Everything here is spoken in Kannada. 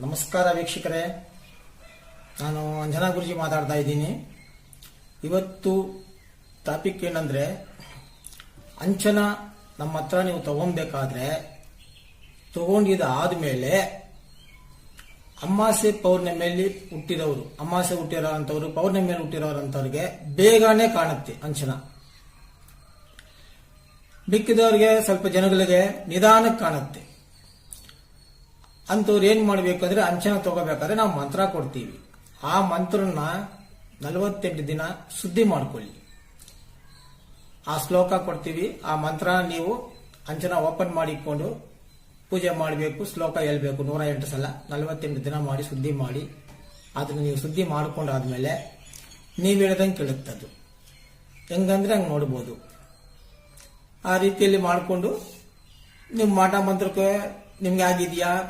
ನಮಸ್ಕಾರ ವೀಕ್ಷಕರೇ. ನಾನು ಅಂಜನಾ ಗುರುಜಿ ಮಾತಾಡ್ತಾ ಇದ್ದೀನಿ. ಇವತ್ತು ಟಾಪಿಕ್ ಏನಂದ್ರೆ, ಅಂಚನ ನಮ್ಮ ಹತ್ರ ನೀವು ತಗೊಬೇಕಾದ್ರೆ ತಗೊಂಡಿದ ಆದ್ಮೇಲೆ ಅಮಾಸೆ ಪೌರ್ಣಿಮೆಯಲ್ಲಿ ಹುಟ್ಟಿದವರು, ಅಮಾಸೆ ಹುಟ್ಟಿರೋ ಪೌರ್ಣಿಮೆಯಲ್ಲಿ ಹುಟ್ಟಿರೋರಂಥವ್ರಿಗೆ ಬೇಗನೆ ಕಾಣುತ್ತೆ ಅಂಚನ. ಮಿಕ್ಕಿದವ್ರಿಗೆ ಸ್ವಲ್ಪ ಜನಗಳಿಗೆ ನಿಧಾನಕ್ಕೆ ಕಾಣುತ್ತೆ. ಅಂಥವ್ರು ಏನ್ ಮಾಡ್ಬೇಕು ಅಂದ್ರೆ ಅಂಚನ ತಗೋಬೇಕಾದ್ರೆ ನಾವು ಮಂತ್ರ ಕೊಡ್ತೀವಿ. ಆ ಮಂತ್ರನ ನಲವತ್ತೆಂಟು ದಿನ ಶುದ್ಧಿ ಮಾಡ್ಕೊಳ್ಳಿ. ಆ ಶ್ಲೋಕ ಕೊಡ್ತೀವಿ. ಆ ಮಂತ್ರ ನೀವು ಅಂಚನ ಓಪನ್ ಮಾಡಿಕೊಂಡು ಪೂಜೆ ಮಾಡಬೇಕು, ಶ್ಲೋಕ ಹೇಳ್ಬೇಕು ನೂರ ಎಂಟು ಸಲ. ನಲವತ್ತೆಂಟು ದಿನ ಮಾಡಿ ಸುದ್ದಿ ಮಾಡಿ. ಅದನ್ನ ನೀವು ಶುದ್ಧಿ ಮಾಡಿಕೊಂಡಾದ್ಮೇಲೆ ನೀವು ಹೇಳ್ದಂಗೆ ಕೇಳುತ್ತದು ಹೆಂಗಂದ್ರೆ ಹಂಗೆ ನೋಡ್ಬೋದು. ಆ ರೀತಿಯಲ್ಲಿ ಮಾಡಿಕೊಂಡು ನಿಮ್ಮ ಮಾಟ ಮಂತ್ರಕ್ಕೆ ನಿಮ್ಗೆ ಆಗಿದೆಯಾ?